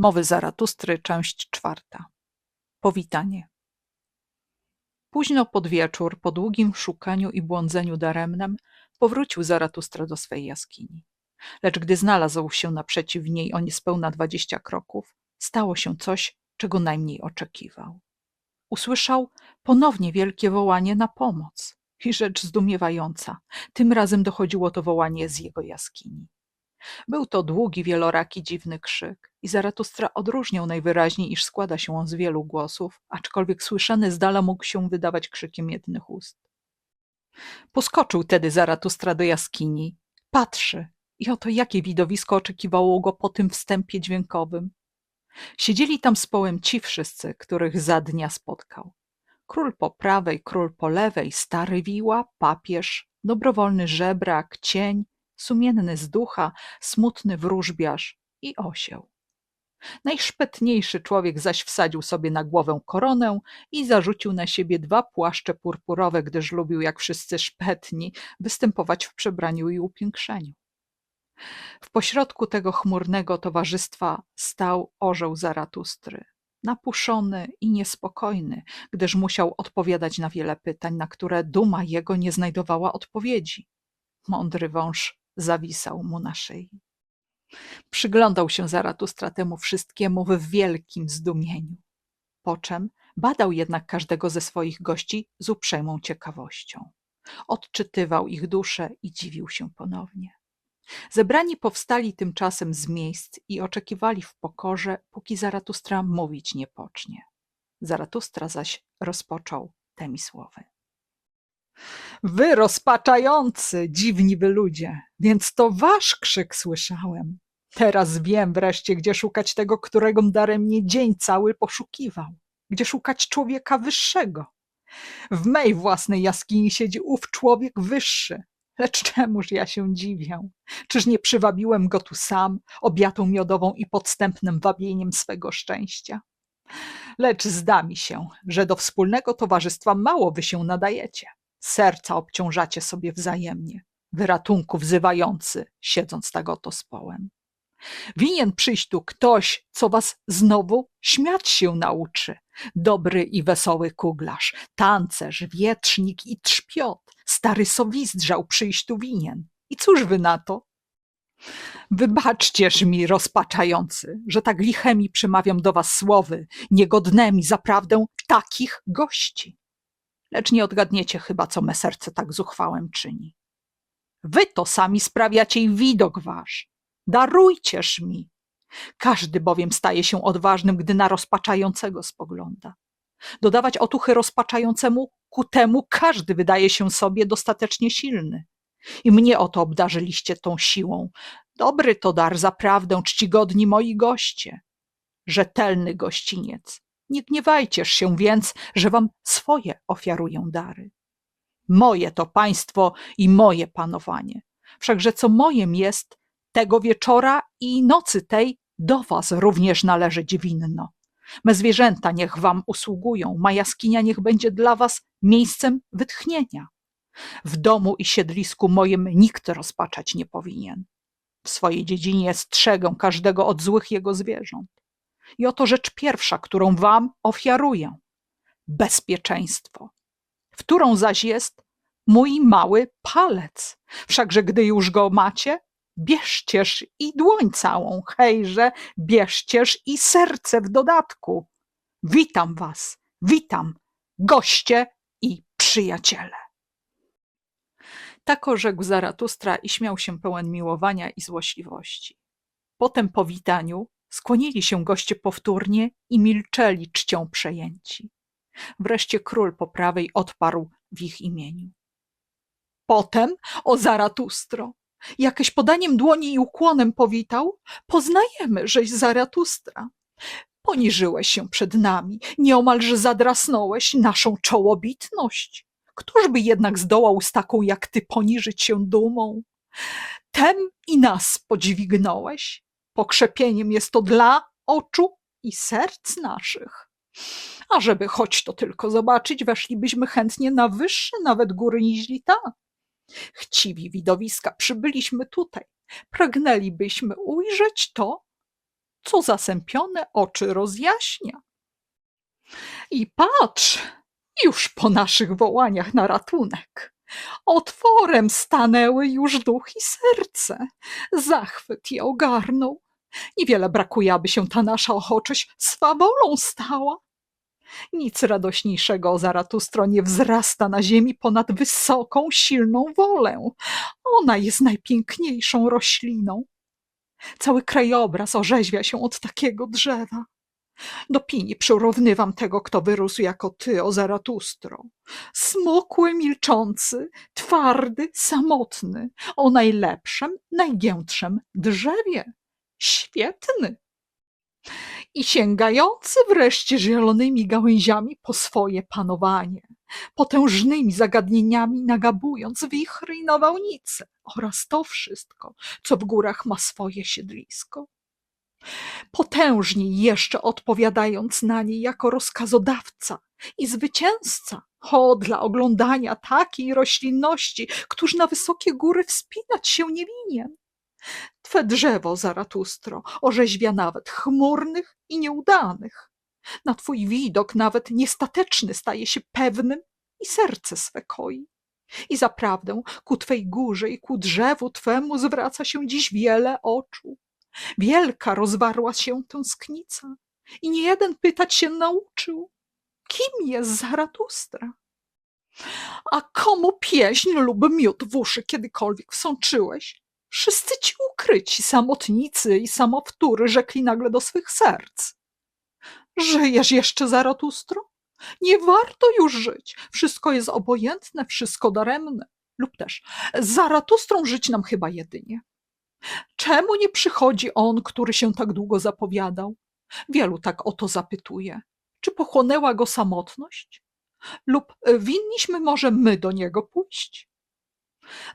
Mowy Zaratustry, część czwarta. Powitanie. Późno pod wieczór, po długim szukaniu i błądzeniu daremnem, powrócił Zaratustra do swej jaskini. Lecz gdy znalazł się naprzeciw niej o niespełna dwadzieścia kroków, stało się coś, czego najmniej oczekiwał. Usłyszał ponownie wielkie wołanie na pomoc. I rzecz zdumiewająca, tym razem dochodziło to wołanie z jego jaskini. Był to długi, wieloraki, dziwny krzyk i Zaratustra odróżniał najwyraźniej, iż składa się on z wielu głosów, aczkolwiek słyszany z dala mógł się wydawać krzykiem jednych ust. Poskoczył tedy Zaratustra do jaskini, patrzy i oto jakie widowisko oczekiwało go po tym wstępie dźwiękowym. Siedzieli tam z połem ci wszyscy, których za dnia spotkał. Król po prawej, król po lewej, stary wiła, papież, dobrowolny żebrak, cień, sumienny z ducha, smutny wróżbiarz i osioł. Najszpetniejszy człowiek zaś wsadził sobie na głowę koronę i zarzucił na siebie dwa płaszcze purpurowe, gdyż lubił, jak wszyscy szpetni, występować w przebraniu i upiększeniu. W pośrodku tego chmurnego towarzystwa stał orzeł Zaratustry, napuszony i niespokojny, gdyż musiał odpowiadać na wiele pytań, na które duma jego nie znajdowała odpowiedzi. Mądry wąż zawisał mu na szyi. Przyglądał się Zaratustra temu wszystkiemu w wielkim zdumieniu. Po czym badał jednak każdego ze swoich gości z uprzejmą ciekawością. Odczytywał ich dusze i dziwił się ponownie. Zebrani powstali tymczasem z miejsc i oczekiwali w pokorze, póki Zaratustra mówić nie pocznie. Zaratustra zaś rozpoczął temi słowy. Wy rozpaczający, dziwni wy ludzie, więc to wasz krzyk słyszałem. Teraz wiem wreszcie, gdzie szukać tego, którego daremnie dzień cały poszukiwał. Gdzie szukać człowieka wyższego. W mej własnej jaskini siedzi ów człowiek wyższy. Lecz czemuż ja się dziwię? Czyż nie przywabiłem go tu sam, obiatą miodową i podstępnym wabieniem swego szczęścia? Lecz zda mi się, że do wspólnego towarzystwa mało wy się nadajecie serca obciążacie sobie wzajemnie, wy ratunku wzywający, siedząc tak oto z połem. Winien przyjść tu ktoś, co was znowu śmiać się nauczy. Dobry i wesoły kuglarz, tancerz, wietrznik i trzpiot, stary sowizdrzał przyjść tu winien. I cóż wy na to? Wybaczcież mi, rozpaczający, że tak lichemi przemawiam do was słowy, niegodnemi zaprawdę takich gości lecz nie odgadniecie chyba, co me serce tak zuchwałem czyni. Wy to sami sprawiacie i widok wasz. Darujcież mi. Każdy bowiem staje się odważnym, gdy na rozpaczającego spogląda. Dodawać otuchy rozpaczającemu, ku temu każdy wydaje się sobie dostatecznie silny. I mnie oto obdarzyliście tą siłą. Dobry to dar, zaprawdę, czcigodni moi goście. Rzetelny gościniec, nie gniewajcież się więc, że wam swoje ofiaruję dary. Moje to państwo i moje panowanie. Wszakże co mojem jest, tego wieczora i nocy tej do was również należeć winno. Me zwierzęta niech wam usługują, ma jaskinia niech będzie dla was miejscem wytchnienia. W domu i siedlisku moim nikt rozpaczać nie powinien. W swojej dziedzinie strzegę każdego od złych jego zwierząt. I oto rzecz pierwsza, którą wam ofiaruję: bezpieczeństwo, którą zaś jest mój mały palec. Wszakże gdy już go macie, bierzcież i dłoń całą, hejże, bierzcież i serce w dodatku. Witam was, witam, goście i przyjaciele. Tak orzekł Zaratustra i śmiał się pełen miłowania i złośliwości. Po witaniu Skłonili się goście powtórnie i milczeli czcią przejęci. Wreszcie król po prawej odparł w ich imieniu. Potem, o Zaratustro, jakieś podaniem dłoni i ukłonem powitał, poznajemy, żeś Zaratustra. Poniżyłeś się przed nami, nieomalże zadrasnąłeś naszą czołobitność. Któż by jednak zdołał z taką jak ty poniżyć się dumą? Tem i nas podźwignąłeś, Pokrzepieniem jest to dla oczu i serc naszych. A żeby choć to tylko zobaczyć, weszlibyśmy chętnie na wyższe nawet góry niźli ta. Chciwi widowiska, przybyliśmy tutaj. Pragnęlibyśmy ujrzeć to, co zasępione oczy rozjaśnia. I patrz, już po naszych wołaniach na ratunek. Otworem stanęły już duch i serce. Zachwyt je ogarnął. Niewiele brakuje, aby się ta nasza ochoczość swawolą stała. Nic radośniejszego o Zaratustro nie wzrasta na ziemi ponad wysoką, silną wolę. Ona jest najpiękniejszą rośliną. Cały krajobraz orzeźwia się od takiego drzewa. Do pini przyrównywam tego, kto wyrósł jako ty, o Zaratustro. Smukły, milczący, twardy, samotny, o najlepszym, najgiętszym drzewie. Świetny. I sięgający wreszcie zielonymi gałęziami po swoje panowanie, potężnymi zagadnieniami nagabując wichry i nawałnice oraz to wszystko, co w górach ma swoje siedlisko potężniej jeszcze odpowiadając na nie jako rozkazodawca i zwycięzca. O, dla oglądania takiej roślinności, któż na wysokie góry wspinać się nie winien. Twe drzewo, Zaratustro, orzeźwia nawet chmurnych i nieudanych. Na twój widok nawet niestateczny staje się pewnym i serce swe koi. I zaprawdę ku twej górze i ku drzewu twemu zwraca się dziś wiele oczu. Wielka rozwarła się tęsknica i niejeden pytać się nauczył, kim jest Zaratustra. A komu pieśń lub miód w uszy kiedykolwiek wsączyłeś? Wszyscy ci ukryci, samotnicy i samowtóry rzekli nagle do swych serc. Żyjesz jeszcze, Zaratustro? Nie warto już żyć. Wszystko jest obojętne, wszystko daremne. Lub też, Zaratustrą żyć nam chyba jedynie. Czemu nie przychodzi on, który się tak długo zapowiadał? Wielu tak o to zapytuje. Czy pochłonęła go samotność? Lub winniśmy może my do niego pójść?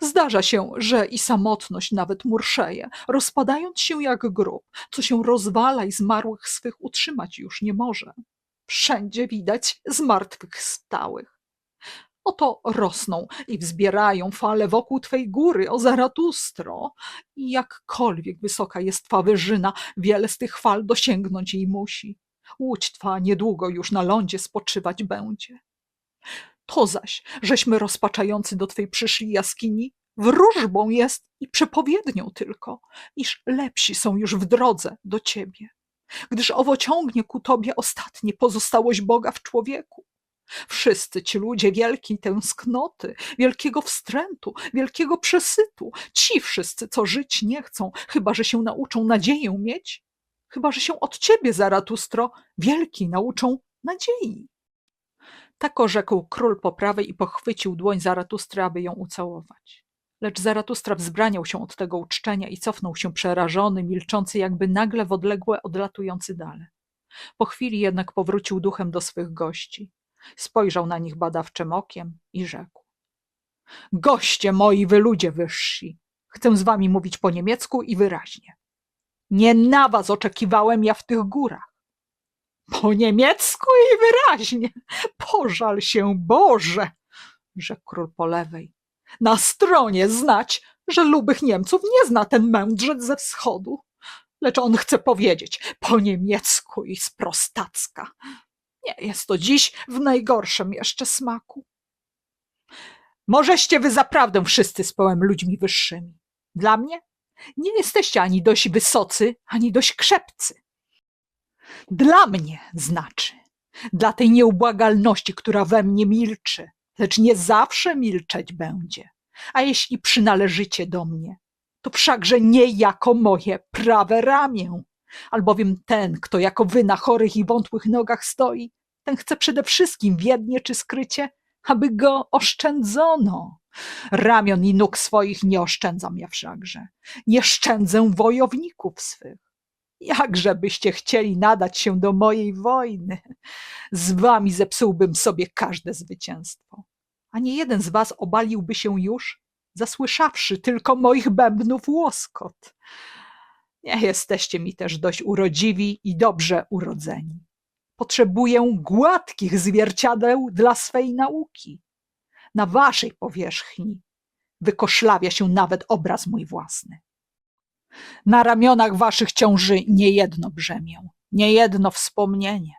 Zdarza się, że i samotność nawet murszeje, rozpadając się jak grób, co się rozwala i zmarłych swych utrzymać już nie może. Wszędzie widać zmartwych stałych. Oto rosną i wzbierają fale wokół twej góry, o Zaratustro. I jakkolwiek wysoka jest twa wyżyna, wiele z tych fal dosięgnąć jej musi. Łódź twa niedługo już na lądzie spoczywać będzie. To zaś, żeśmy rozpaczający do twej przyszli jaskini, wróżbą jest i przepowiednią tylko, iż lepsi są już w drodze do ciebie, gdyż owo ciągnie ku tobie ostatnie pozostałość Boga w człowieku. Wszyscy ci ludzie wielkiej tęsknoty, wielkiego wstrętu, wielkiego przesytu, ci wszyscy, co żyć nie chcą, chyba że się nauczą nadzieję mieć, chyba że się od ciebie, Zaratustro, wielki nauczą nadziei. Tak orzekł król po prawej i pochwycił dłoń Zaratustry, aby ją ucałować. Lecz Zaratustra wzbraniał się od tego uczczenia i cofnął się przerażony, milczący, jakby nagle w odległe odlatujący dale. Po chwili jednak powrócił duchem do swych gości. Spojrzał na nich badawczym okiem i rzekł: Goście moi, wy ludzie wyżsi, chcę z wami mówić po niemiecku i wyraźnie. Nie na was oczekiwałem ja w tych górach. Po niemiecku i wyraźnie. Pożal się, Boże, rzekł król po lewej. Na stronie znać, że lubych Niemców nie zna ten mędrzec ze wschodu. Lecz on chce powiedzieć po niemiecku i z prostacka. Nie jest to dziś w najgorszym jeszcze smaku. Możeście wy zaprawdę wszyscy z połem ludźmi wyższymi. Dla mnie nie jesteście ani dość wysocy, ani dość krzepcy. Dla mnie znaczy, dla tej nieubłagalności, która we mnie milczy, lecz nie zawsze milczeć będzie. A jeśli przynależycie do mnie, to wszakże nie jako moje prawe ramię, albowiem ten, kto jako wy na chorych i wątłych nogach stoi, ten chce przede wszystkim wiednie czy skrycie, aby go oszczędzono. Ramion i nóg swoich nie oszczędzam ja wszakże. Nie szczędzę wojowników swych. Jakże byście chcieli nadać się do mojej wojny? Z wami zepsułbym sobie każde zwycięstwo. A nie jeden z was obaliłby się już, zasłyszawszy tylko moich bębnów łoskot. Nie jesteście mi też dość urodziwi i dobrze urodzeni. Potrzebuję gładkich zwierciadeł dla swej nauki. Na waszej powierzchni wykoszlawia się nawet obraz mój własny. Na ramionach waszych ciąży niejedno brzemię, niejedno wspomnienie,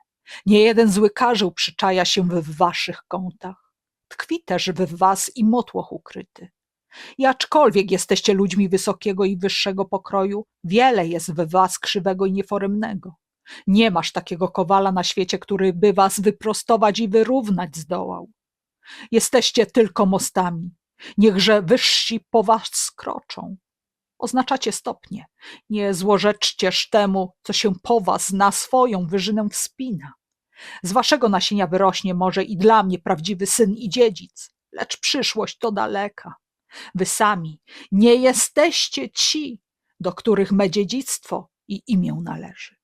niejeden zły karzeł przyczaja się w waszych kątach. Tkwi też w was i motłoch ukryty. I aczkolwiek jesteście ludźmi wysokiego i wyższego pokroju, wiele jest w was krzywego i nieforemnego. Nie masz takiego kowala na świecie, który by was wyprostować i wyrównać zdołał. Jesteście tylko mostami. Niechże wyżsi po was skroczą. Oznaczacie stopnie. Nie złorzeczcież temu, co się po was na swoją wyżynę wspina. Z waszego nasienia wyrośnie może i dla mnie prawdziwy syn i dziedzic, lecz przyszłość to daleka. Wy sami nie jesteście ci, do których me dziedzictwo i imię należy.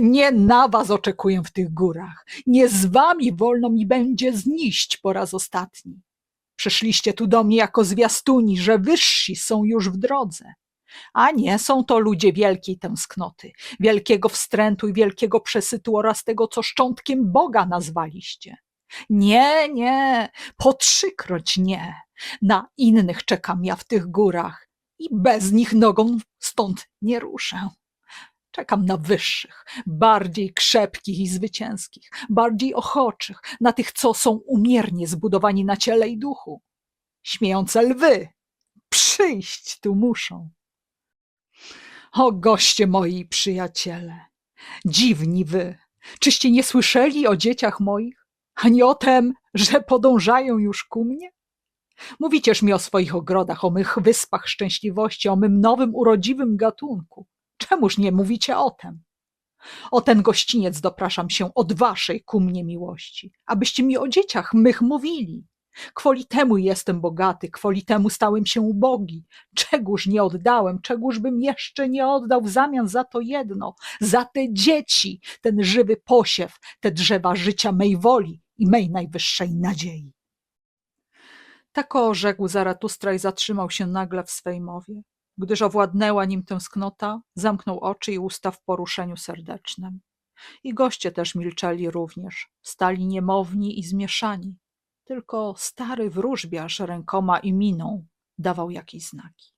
Nie na was oczekuję w tych górach. Nie z wami wolno mi będzie zniść po raz ostatni. Przyszliście tu do mnie jako zwiastuni, że wyżsi są już w drodze. A nie, są to ludzie wielkiej tęsknoty, wielkiego wstrętu i wielkiego przesytu oraz tego, co szczątkiem Boga nazwaliście. Nie, nie, po trzykroć nie. Na innych czekam ja w tych górach i bez nich nogą stąd nie ruszę. Czekam na wyższych, bardziej krzepkich i zwycięskich, bardziej ochoczych, na tych, co są umiernie zbudowani na ciele i duchu. Śmiejące lwy, przyjść tu muszą. O goście moi przyjaciele, dziwni wy, czyście nie słyszeli o dzieciach moich, ani o tem, że podążają już ku mnie? Mówicież mi o swoich ogrodach, o mych wyspach szczęśliwości, o mym nowym urodziwym gatunku. Czemuż nie mówicie o tem? O ten gościniec dopraszam się od waszej ku mnie miłości, abyście mi o dzieciach mych mówili. Kwoli temu jestem bogaty, kwoli temu stałem się ubogi. Czegóż nie oddałem, czegóż bym jeszcze nie oddał w zamian za to jedno, za te dzieci, ten żywy posiew, te drzewa życia mej woli i mej najwyższej nadziei. Tako rzekł Zaratustra i zatrzymał się nagle w swej mowie. Gdyż owładnęła nim tęsknota, zamknął oczy i usta w poruszeniu serdecznym. I goście też milczeli również, stali niemowni i zmieszani. Tylko stary wróżbiarz rękoma i miną dawał jakieś znaki.